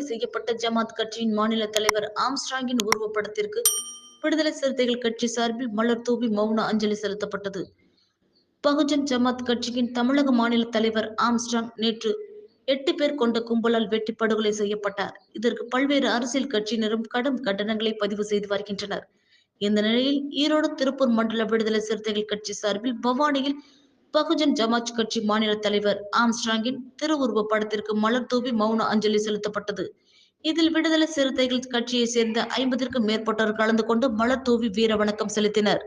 செய்யப்பட்ட ஜமாத் கட்சியின் மாநில தலைவர் ஆம்ஸ்ட்ராங்கின் உருவப்படத்திற்கு விடுதலை சிறுத்தைகள் கட்சி சார்பில் மலர் தூவி மௌன அஞ்சலி செலுத்தப்பட்டது. பகுஜன் ஜமாத் கட்சியின் தமிழக மாநில தலைவர் ஆம்ஸ்ட்ராங் நேற்று எட்டு பேர் கொண்ட கும்பலால் வெட்டி படுகொலை செய்யப்பட்டார். இதற்கு பல்வேறு அரசியல் கட்சியினரும் கடும் கண்டனங்களை பதிவு செய்து வருகின்றனர். இந்த நிலையில் ஈரோடு திருப்பூர் மண்டல விடுதலை சிறுத்தைகள் கட்சி சார்பில் பவானியில் பகுஜன் ஜமாத் கட்சி மாநில தலைவர் ஆம்ஸ்ட்ராங்கின் திருவுருவ படத்திற்கு மலர் தூவி மௌன அஞ்சலி செலுத்தப்பட்டது. இதில் விடுதலை சிறுத்தைகள் கட்சியை சேர்ந்த ஐம்பதிற்கும் மேற்பட்டோர் கலந்து கொண்டு மலர் தூவி வீர வணக்கம் செலுத்தினர்.